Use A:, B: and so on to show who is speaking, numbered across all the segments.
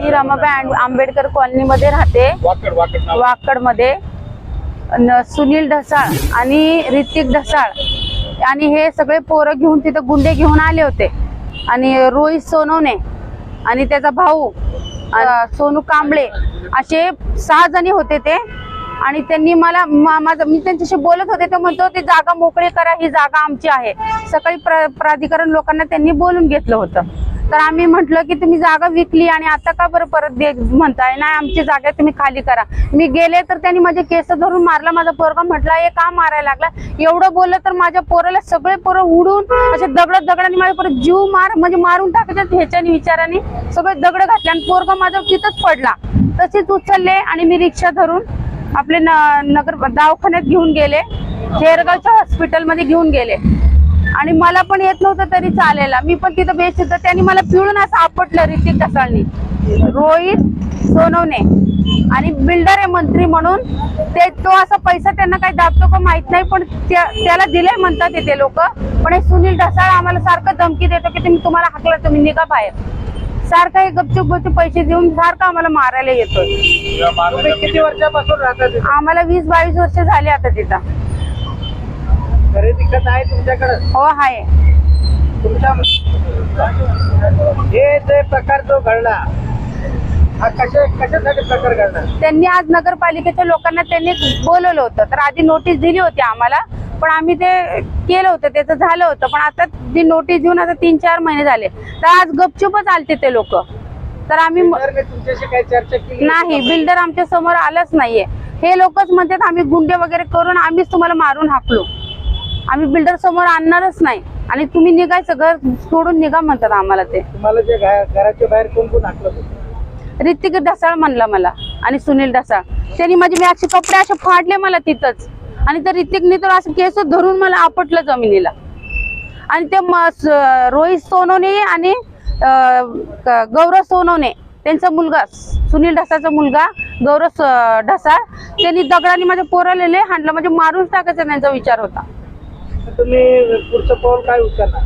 A: मी रमाबाई आंबेडकर कॉलनीमध्ये राहते. वाकडमध्ये. सुनील ढसाळ आणि ऋतिक ढसाळ. आणि हे सगळे पोरं घेऊन तिथं गुंडे घेऊन आले होते. आणि रोहित सोनवणे आणि त्याचा भाऊ सोनू कांबळे असे सहा जणी होते ते. आणि त्यांनी मला माझं मी त्यांच्याशी बोलत होते तर म्हणतो ते जागा मोकळी करा ही जागा आमची आहे. सकाळी प्र प्राधिकरण लोकांना त्यांनी बोलून घेतलं होतं. तर आम्ही म्हटलं की तुम्ही जागा विकली आणि आता का बरं परत दे म्हणताय? नाही आमची जागा तुम्ही खाली करा. मी गेले तर त्यांनी माझे केस धरून मारला माझा पोरगा म्हटला हे का मारायला लागला? एवढं बोललं तर माझ्या पोराला सगळे पोरं उडून असे दगड दगडाने माझ्या परत जीव मार म्हणजे मारून टाकायच्या ह्याच्याने विचाराने. सगळे दगड घातले आणि पोरगा माझा तिथंच पडला. तसेच उचलले आणि मी रिक्षा धरून आपले न- नगर दवाखान्यात घेऊन गेले. शेरगावच्या हॉस्पिटलमध्ये घेऊन गेले. आणि मला पण येत नव्हतं तरी चालेल मी पण तिथं बेसिद्ध त्यांनी मला पिळून असं आपटलं ऋतिक कसाळनी रोहित सोनवणे आणि बिल्डर आहे मंत्री म्हणून ते तो असा पैसा त्यांना काही दाबतो का माहीत नाही पण त्या- त्याला दिले म्हणतात ते लोक. पण हे सुनील ढसाळ आम्हाला सारखं धमकी देतो की तुम्ही तुम्हाला हाकला तुम्ही निघा बाहेर. सारखं हे गपचूप गपचूप पैसे देऊन सारखं आम्हाला मारायला येतोय.
B: किती वर्षापासून
A: आम्हाला वीस बावीस वर्ष झाले आता तिथं.
B: खरेदी खत आहे तुमच्याकडे?
A: हो आहे.
B: तुमच्या हे जे प्रकार जो घडला हा कशा कशासाठी प्रकार घडला?
A: त्यांनी आज नगरपालिकेच्या लोकांना त्यांनी बोलवलं होतं. तर आधी नोटीस दिली होती आम्हाला. पण आम्ही ते केलं होतं त्याचं झालं होतं. पण आता ती नोटीस देऊन आता तीन चार महिने झाले. तर आज गपचूपच आलते ते लोक. तर आम्ही
B: तुमच्याशी काही चर्चा केली
A: नाही बिल्डर आमच्यासमोर आलंच नाहीये. हे लोकच म्हणतात आम्ही गुंडे वगैरे करून आम्हीच तुम्हाला मारून हाकलो. आम्ही बिल्डर समोर आणणारच नाही. आणि तुम्ही निघायचं घर सोडून निघा म्हणतात आम्हाला ते.
B: तुम्हाला जे घा- घराच्या बाहेर कोण कोण हाकलं होतं?
A: ऋतिक ढसाळ म्हणला मला आणि सुनील ढसाळ. त्यांनी माझे मी असे कपडे असे फाडले मला तिथंच. आणि त्या ऋतिकने तर असं केस धरून मला आपटलं जमिनीला. आणि ते म- स- रोहित सोनवणे आणि अं, गौरव सोनवणे त्यांचा मुलगा सुनील ढसाचा मुलगा गौरव स- ढसाळ त्यांनी दगडाने माझ्या पोराला लय हाणलं. म्हणजे मारून टाकायचा त्यांचा विचार होता.
B: तर तुम्ही पुढचं पाऊल काय उचलणार?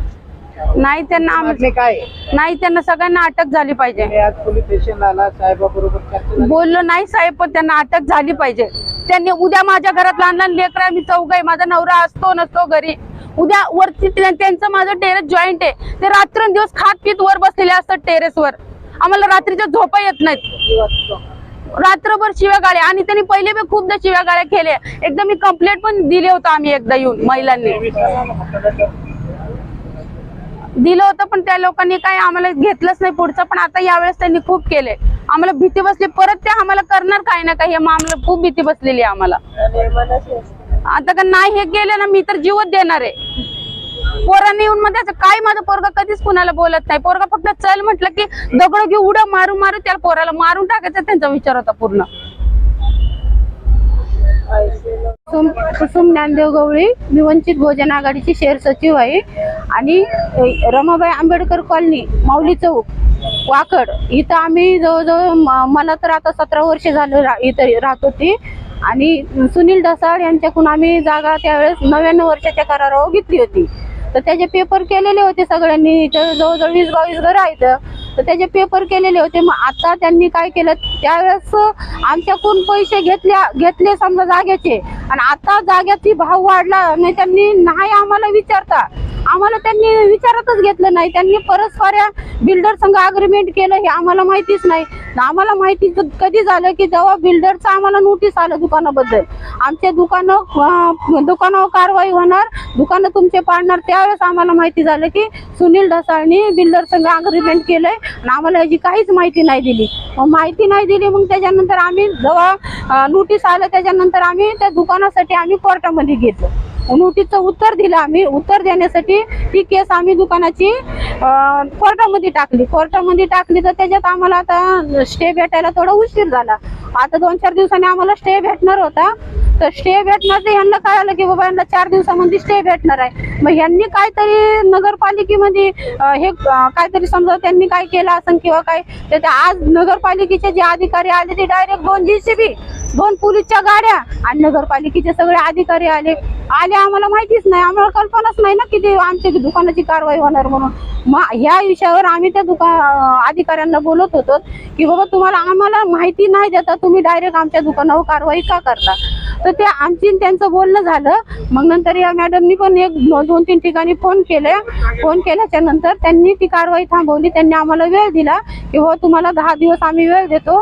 A: नाही त्यांना
B: मागणी काय
A: नाही त्यांना सगळ्यांना अटक झाली पाहिजे.
B: तुम्ही आज पोलीस स्टेशनला आला साहेबाबरोबर चर्चा झाली.
A: बोललो नाही साहेब पण त्यांना अटक झाली पाहिजे. त्यांनी उद्या माझ्या घरात लहान लहान लेकरं मी चौघ आहे माझा नवरा असतो नसतो घरी. उद्या वरती त्या- त्यांचं माझं टेरेस जॉईंट आहे. ते रात्रंदिवस खात पीत वर बसलेले असतात टेरेसवर आम्हाला रात्रीच्या झोपा येत नाहीत. रात्रभर शिव्या गाड्या आणि त्यांनी पहिले बी खूपदा शिव्या गाड्या केल्या. एकदा मी कंप्लेंट पण दिले होतं आम्ही एकदा येऊन महिलांनी. दिलं होतं पण त्या लोकांनी काही आम्हाला घेतलंच नाही पुढचं. पण आता यावेळेस त्यांनी खूप केले. आम्हाला भीती बसली. परत ते आम्हाला करणार काही ना काही आम्हाला खूप भीती बसलेली आम्हाला. आता का नाही हे केलं ना मी तर जीवच देणार आहे. पोरांनी येऊन मध्ये काय माझं पोरगा कधीच कुणाला बोलत नाही. पोरगा फक्त चल म्हटलं की दगड घेऊ उड्या मारू मारू त्या पोराला मारून टाकायचा त्यांचा विचार होता पूर्ण. कुसुम कुसुम ज्ञानदेव गवळी मी वंचित भोजन आघाडीची शेअर सचिव आहे. आणि रमाबाई आंबेडकर कॉलनी माऊली चौक वाकड. इथं आम्ही जवळजवळ मला तर आता सतरा वर्ष झालं रा- इथं राहत होती आणि सुनील ढसाळ यांच्याकडून आम्ही जागा त्यावेळेस नव्याण्णव वर्षाच्या करारावर घेतली होती. तर त्याचे पेपर केलेले होते सगळ्यांनी. इथं जवळजवळ वीस बावीस घर आहेत. तर त्याचे पेपर केलेले होते. मग आता त्यांनी काय केलं? त्यावेळेस आमच्याकडून पैसे घेतले घेतले समजा जागेचे. आणि आता जाग्याची भाव वाढला नाही त्यांनी नाही आम्हाला विचारता. आम्हाला त्यांनी विचारतच घेतलं नाही. त्यांनी परस्पर बिल्डर संघ अग्रीमेंट केलं हे आम्हाला माहितीच नाही. आम्हाला माहिती कधी झालं की जेव्हा बिल्डरचं आम्हाला नोटीस आलं दुकानाबद्दल. आमचे दुकानं दुकानावर कारवाई होणार दुकानं तुमचे पाडणार त्यावेळेस आम्हाला माहिती झालं की सुनील ढसाळनी बिल्डर संघ अग्रीमेंट केलंय आणि आम्हाला याची काहीच माहिती नाही दिली. माहिती नाही दिली मग त्याच्यानंतर आम्ही जेव्हा नोटीस आलं त्याच्यानंतर आम्ही त्या दुकानासाठी आम्ही कोर्टामध्ये घेतलं नोटीसचं उत्तर दिलं आम्ही. उत्तर देण्यासाठी ती केस आम्ही दुकानाची कोर्टामध्ये टाकली. कोर्टामध्ये टाकली तर त्याच्यात आम्हाला आता स्टे भेटायला थोडा उशीर झाला. आता दोन चार दिवसांनी आम्हाला स्टे भेटणार होता.
C: तर स्टे भेटणार तर यांना कळालं की बाबा यांना चार दिवसामध्ये स्टे भेटणार आहे. मग यांनी काहीतरी नगरपालिकेमध्ये हे काहीतरी समजा त्यांनी काय केलं असेल किंवा काय तर आज नगरपालिकेचे जे अधिकारी आले ते डायरेक्ट दोन जीसीबी दोन पोलीसच्या गाड्या आणि नगरपालिकेचे सगळे अधिकारी आले. आले आम्हाला माहितीच नाही. आम्हाला कल्पनाच नाही ना किती आमच्या दुकानाची कारवाई होणार म्हणून. मग ह्या विषयावर आम्ही त्या दुकान अधिकाऱ्यांना बोलत होतो की बाबा तुम्हाला आम्हाला माहिती नाही देता तुम्ही डायरेक्ट आमच्या दुकानावर कारवाई का करता? तर ते आमची त्यांचं बोलणं झालं. मग नंतर या मॅडमनी पण एक दोन तीन ठिकाणी फोन केले. फोन केल्याच्यानंतर त्यांनी ती कारवाई थांबवली. त्यांनी आम्हाला वेळ दिला की हो तुम्हाला दहा दिवस आम्ही वेळ देतो.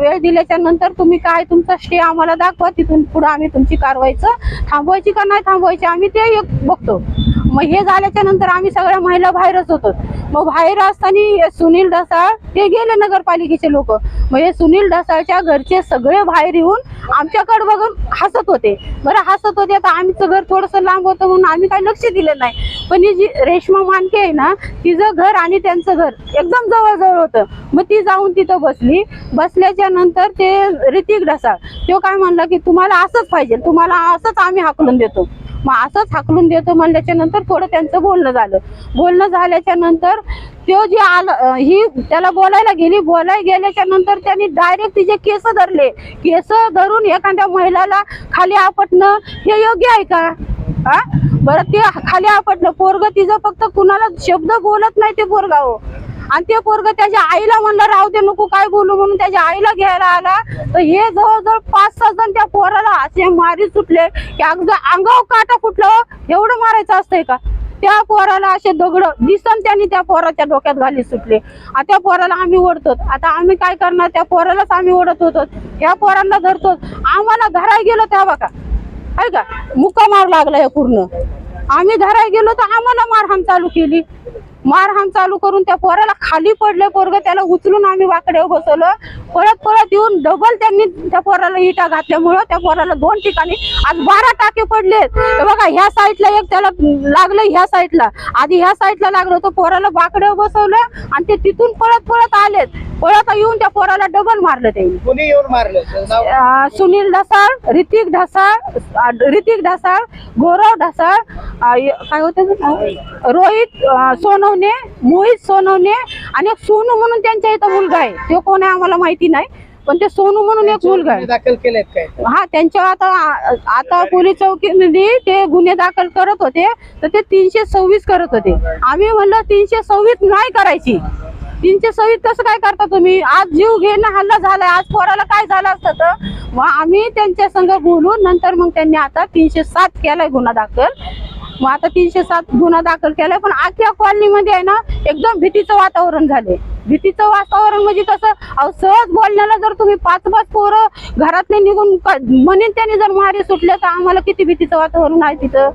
C: वेळ दिल्याच्या नंतर तुम्ही काय तुमचा स्टे आम्हाला दाखवा. तिथून पुढे आम्ही तुमची कारवाईचं थांबवायची का नाही थांबवायची आम्ही ते एक बघतो. मग हे झाल्याच्यानंतर आम्ही सगळ्या महिला बाहेरच होतो. मग बाहेर असताना सुनील ढसाळ ते गेले नगरपालिकेचे लोक. मग हे सुनील ढसाळच्या घरचे सगळे बाहेर येऊन आमच्याकडे बघून हसत होते. बरं हसत होते आता आमचं घर थोडंसं लांब होतं म्हणून आम्ही काही लक्ष दिलं नाही. पण ही जी रेश्मा मानके आहे ना तिचं घर आणि त्यांचं घर एकदम जवळजवळ होतं. मग ती जाऊन तिथं बसली. बसल्याच्या नंतर ते ऋतिक ढसाळ तो काय म्हणला की तुम्हाला असंच पाहिजे तुम्हाला असंच आम्ही हाकलून देतो. मग असंच हाकलून देतो म्हणल्याच्या नंतर थोडं त्यांचं बोलणं झालं. बोलणं झाल्याच्यानंतर तो जे आलं ही त्याला बोलायला गेली. बोलायला गेल्याच्यानंतर त्यांनी डायरेक्ट तिचे केस धरले. केस धरून एखाद्या महिलाला खाली आपटणं हे योग्य आहे का? हा बरं ते खाली आपटलं पोरग तिचं फक्त कुणाला शब्द बोलत नाही ते पोरगाव हो आणि ते पोरग त्याच्या आईला म्हणलं राहू दे नको काय बोलू म्हणून त्याच्या आईला घ्यायला आला. तर हे जवळजवळ पाच सहा जण त्या पोराला असे मारी सुटले की अगदी अंगावर काटा फुटलं हो. एवढं मारायचं असतंय का? त्या पोराला असे दगड दिसन त्यांनी त्या पोराच्या डोक्यात घाली सुटले. आणि त्या पोराला आम्ही ओढतो आता आम्ही काय करणार? त्या पोरालाच आम्ही ओढत होतो. या पोरांना धरतो आम्हाला धराय गेलो त्या बघा. आहे का? मुक्का मार लागला हे पूर्ण. आम्ही धराय गेलो तर आम्हाला मारहाण चालू केली. मारहाण चालू करून त्या पोराला खाली पडले पोरग त्याला उचलून आम्ही वाकड्यावर बसवलं. पळत पळत येऊन डबल त्यांनी त्या पोराला इटा घातल्यामुळं त्या पोराला दोन ठिकाणी आज बारा टाके पडले. बघा ह्या साईडला एक त्याला लागलं ह्या साईडला आधी ह्या साईडला लागलं होतं पोराला वाकड्यावर बसवलं आणि ते तिथून पळत पळत आलेत. पळत येऊन त्या पोराला डबल मारलं त्यांनी.
B: येऊन मारलं?
C: सुनील ढसाळ ऋतिक ढसाळ ऋतिक ढसाळ गौरव ढसाळ काय होतं? रोहित अं, सोनवणे मोहित सोनवणे आणि एक सोनू म्हणून त्यांच्या इथं मुलगा आहे. तो कोण आहे आम्हाला माहिती नाही पण ते सोनू म्हणून एक मुलगा आहे.
B: दाखल केलेत काय?
C: हा त्यांच्या आता आता पोलीस चौकीमध्ये ते गुन्हे दाखल करत होते तर ते तीनशे सव्वीस करत होते. आम्ही म्हणलं तीनशे सव्वीस नाही करायची. तीनशे सव्वीस कसं काय करता तुम्ही? आज जीव घेणं हल्ला झालाय आज पोराला काय झालं असतं तर? मग आम्ही त्यांच्या संग बोलून नंतर मग त्यांनी आता तीनशे सात केलाय गुन्हा दाखल. मग आता तीनशे सात गुन्हा दाखल केलाय पण आख्या कॉलनीमध्ये आहे ना एकदम भीतीचं वातावरण झाले भीतीचं वातावरण म्हणजे कसं अहो सहज बोलण्याला जर तुम्ही पाच पाच पोरं घरातले निघून म्हणेन त्यांनी जर मारे सुटले तर आम्हाला किती भीतीचं वातावरण आहे तिथं?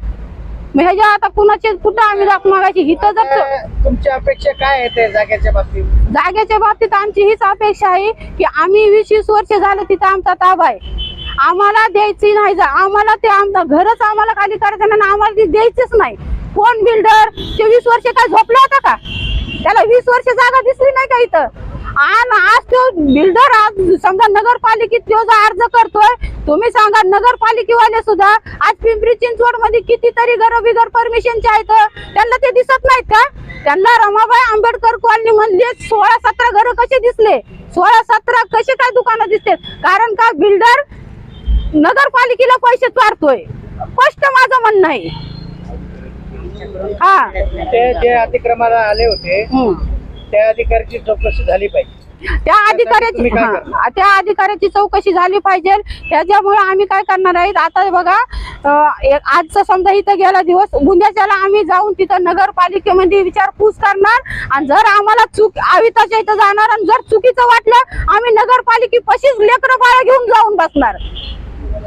C: मग ह्याच्या आता कुणाचे कुठं आम्ही दाख मागायची? हिथं जर
B: तुमची अपेक्षा काय आहे जागेच्या बाबतीत?
C: जागेच्या बाबतीत आमची हीच अपेक्षा आहे की आम्ही वीस वीस वर्ष झालं तिथं आमचा ताबा आहे. आम्हाला द्यायची नाही जा. आम्हाला ते आमचं घरच आम्हाला खाली करायचं नाही आम्हाला ती द्यायचीच नाही. कोण बिल्डर ते वीस वर्ष काय झोपला होता का? त्याला वीस वर्ष जागा दिसली नाही का इथं? आणि आज तो बिल्डर आज समजा नगरपालिकेत तो जो अर्ज करतोय तुम्ही सांगा नगरपालिकेवाले सुद्धा आज पिंपरी चिंचवडमध्ये कितीतरी घर बिगर परमिशनचे आहेत. त्यांना ते दिसत नाहीत का? त्यांना रमाबाई आंबेडकर कॉलनी म्हणले सोळा सतरा घर कसे दिसले? सोळा सतरा कसे काय दुकानं दिसते कारण का बिल्डर नगरपालिकेला पैसे चारतोय. स्पष्ट माझं म्हणणं आहे. हा.
B: ते जे अतिक्रमाला आले होते. त्या अधिकाऱ्याची चौकशी झाली पाहिजे.
C: त्या अधिकाऱ्याची त्या अधिकाऱ्याची चौकशी झाली पाहिजे. त्याच्यामुळे आम्ही काय करणार आहे आता बघा आजचा समजा इथं गेला दिवस उद्याच्याला आम्ही जाऊन तिथं नगरपालिकेमध्ये विचारपूस करणार. आणि जर आम्हाला चूक आविताच्या इथं जाणार आणि जर चुकीचं वाटलं आम्ही नगरपालिकेपाशीच लेकरं बाळा घेऊन जाऊन बसणार.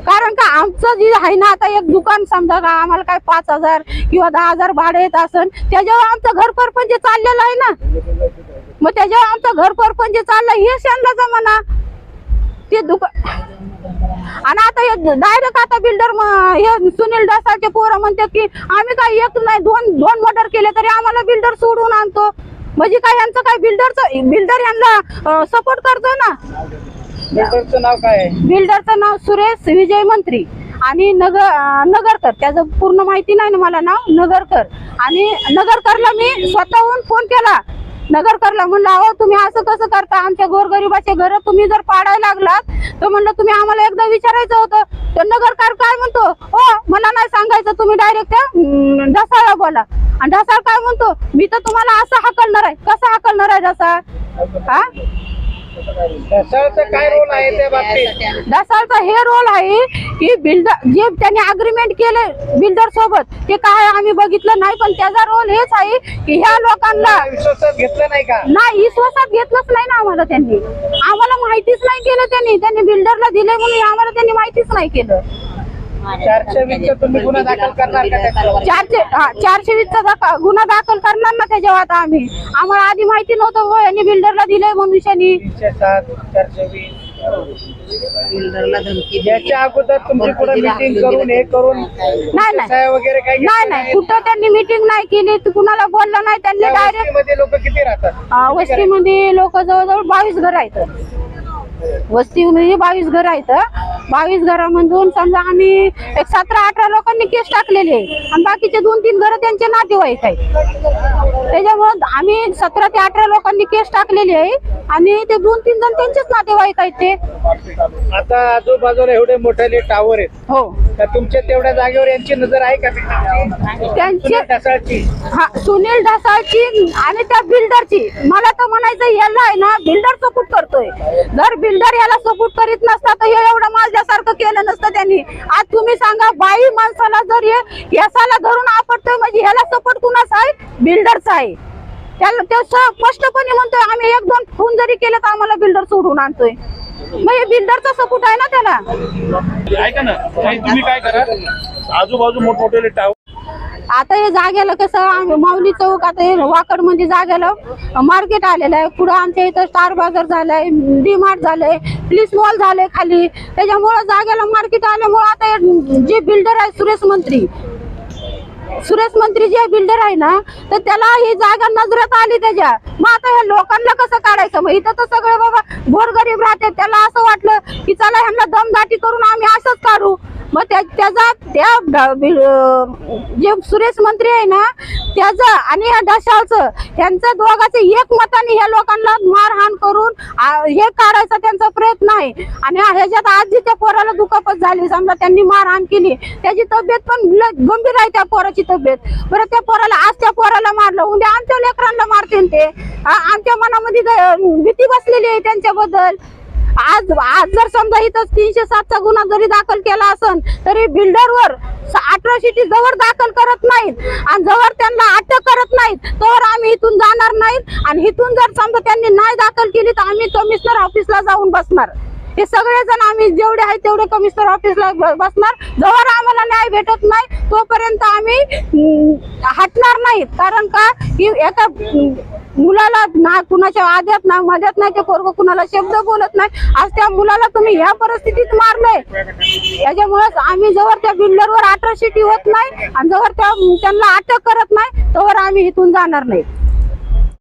C: कारण का आमचं जे आहे ना आता एक दुकान समजा का आम्हाला काय पाच हजार किंवा दहा हजार भाडे येत असन त्याच्यावर आमचं घर परपंच चाललेलं आहे ना. मग त्याच्यावर आमचं घर परपंच चाललं हे त्यांना म्हणा. ते दुकान आणि आता हे डायरेक्ट आता बिल्डर हे सुनील डसाचे पोरं म्हणतात की आम्ही काय एक नाही दोन दोन मर्डर केले तरी आम्हाला बिल्डर सोडून आणतो. म्हणजे काय यांचं काय बिल्डरचं बिल्डर यांना सपोर्ट करतो ना.
B: बिल्डरचं नाव काय आहे?
C: बिल्डरचं नाव सुरेश विजय मंत्री. आणि नगर नगरकर त्याचं पूर्ण माहिती नाही ना मला नाव? नगरकर. आणि नगरकरला मी स्वतःहून फोन केला. नगरकरला म्हणलं अहो तुम्ही असं कसं करता? आमच्या गोरगरिबाचे घर तुम्ही जर पाडायला लागलात तर म्हणलं तुम्ही आम्हाला एकदा विचारायचं होतं. तर नगरकार काय म्हणतो? हो मला नाही सांगायचं तुम्ही डायरेक्ट त्या ढसाळला बोला. आणि ढसाळ काय म्हणतो? मी तर तुम्हाला असं हाकलणार आहे. कसं हाकलणार आहे ढसाळ? हा
B: ढसाळचा काय रोल आहे त्या बाबतीत?
C: ढसाळचा हे रोल आहे की बिल्डर जे त्यांनी अग्रीमेंट केले बिल्डर सोबत ते काय आम्ही बघितलं नाही पण त्याचा रोल हेच आहे की ह्या लोकांना
B: विश्वासात घेतलं नाही का?
C: नाही विश्वासात घेतलंच नाही ना आम्हाला त्यांनी. आम्हाला माहितीच नाही केलं त्यांनी. त्यांनी बिल्डरला दिले म्हणून आम्हाला त्यांनी माहितीच नाही केलं.
B: चारशे वीसचा तुम्ही गुन्हा दाखल करणार का त्याच्यावर?
C: चारशे हा चारशे वीसचा दाखल गुन्हा दाखल करणार ना त्याच्यावर आता आम्ही? आम्हाला आधी माहिती नव्हतं हो यांनी बिल्डरला दिलंय मनुष्यानी
B: तीनशे सात चारशे वीस. याच्या अगोदर तुमची कुठे मीटिंग करून हे करून
C: नाही नाही.
B: सह्या वगैरे काही
C: नाही नाही. कुठं त्यांनी मीटिंग नाही केली तू कुणाला बोललं नाही त्यांनी
B: डायरेक्टमध्ये लोक किती राहतात?
C: वस्तीमध्ये लोक जवळजवळ बावीस घर आहेत. वस्तीमध्ये बावीस घर आहेत बावीस घरामधून समजा आम्ही एक सतरा अठरा लोकांनी केस टाकलेले आहे आणि बाकीचे दोन तीन घर त्यांचे नातेवाईक आहेत. त्याच्यामुळे आम्ही सतरा ते अठरा लोकांनी केस टाकलेली आहे. आणि ते दोन तीन जण त्यांचेच नातेवाईक आहेत ते.
B: आता आजूबाजूला एवढे मोठे टावर आहेत.
C: हो.
B: तर तुमच्या तेवढ्या जागेवर यांची नजर आहे का बिल्डरची?
C: त्यांचे
B: ढसाळची.
C: हा सुनील ढसाळची आणि त्या बिल्डरची मला तर म्हणायचं याला आहे ना बिल्डर सपोर्ट करतोय. जर बिल्डर याला सपोर्ट करीत नसता तर हे एवढं माझ्यासारखं केलं नसतं त्यांनी. आज तुम्ही सांगा बाई माणसाला जर हे यसाला धरून आपटतोय म्हणजे ह्याला सपोर्ट कुणाचा आहे? बिल्डरचा आहे. त्याला ते स्पष्टपणे म्हणतोय आम्ही एक दोन फोन जरी केलं तर आम्हाला बिल्डर सोडून आणतोय. मग हे बिल्डरचा सपोर्ट आहे ना त्याला?
D: ऐका ना तुम्ही काय करा? आजूबाजू मोठमोठे टावर
C: आता हे जागेला कसं आम्ही माऊली चौक आता हे वाकडमध्ये जागेला मार्केट आलेलं आहे. पुढं आमच्या इथं स्टार बाजार झालाय डी मार्ट झालंय प्लीस मॉल झालंय खाली. त्याच्यामुळं जागेला मार्केट आल्यामुळं आता जे बिल्डर आहे सुरेश मंत्री सुरेश मंत्री जे बिल्डर आहे ना तर त्याला ही जागा नजरात आली त्याच्या. मग आता ह्या लोकांना कसं काढायचं? मग इथं तर सगळे बाबा भोरगरीब राहते त्याला असं वाटलं की चला ह्यांना दमदाटी करून आम्ही असंच काढू. मग त्या त्याचा त्या जे सुरेश मंत्री आहे ना त्याचं आणि या डशाचं यांचं दोघांचं एक मताने ह्या लोकांना मारहाण करून हे काढायचा त्यांचा प्रयत्न आहे. आणि ह्याच्यात आज जी त्या पोराला दुखापत झाली. समजा त्यांनी मारहाण केली. त्याची तब्येत पण गंभीर आहे त्या पोराची तब्येत. बरं त्या पोराला आज त्या पोराला मारलं. उद्या आमच्या लेकरांना मारतील ते. आमच्या मनामध्ये ग- भीती बसलेली आहे त्यांच्याबद्दल. आज आज जर समजा इथं तीनशे सातचा गुन्हा जरी दाखल केला असन तरी बिल्डरवर अट्रॉसिटी जवळ दाखल करत नाहीत. आणि जवळ त्यांना अटक करत नाहीत. तर आम्ही इथून जाणार नाहीत. आणि इथून जर समजा त्यांनी नाही दाखल केली तर आम्ही कमिशनर ऑफिसला जाऊन बसणार. हे सगळेजण आम्ही जेवढे आहे तेवढे कमिशनर ऑफिसला बसणार. जवळ आम्हाला न्याय भेटत नाही तोपर्यंत आम्ही हटणार नाहीत. कारण का? की एका मुलाला ना कुणाच्या आद्यात ना मध्यात नाही ते पोरग कुणाला शब्द बोलत नाही. आज त्या मुलाला तुम्ही ह्या परिस्थितीत मारलंय. त्याच्यामुळे आम्ही जवळ त्या बिल्डरवर अट्रॉसिटी होत नाही आणि जवळ त्या त्यांना अटक करत नाही तोवर आम्ही इथून जाणार नाही.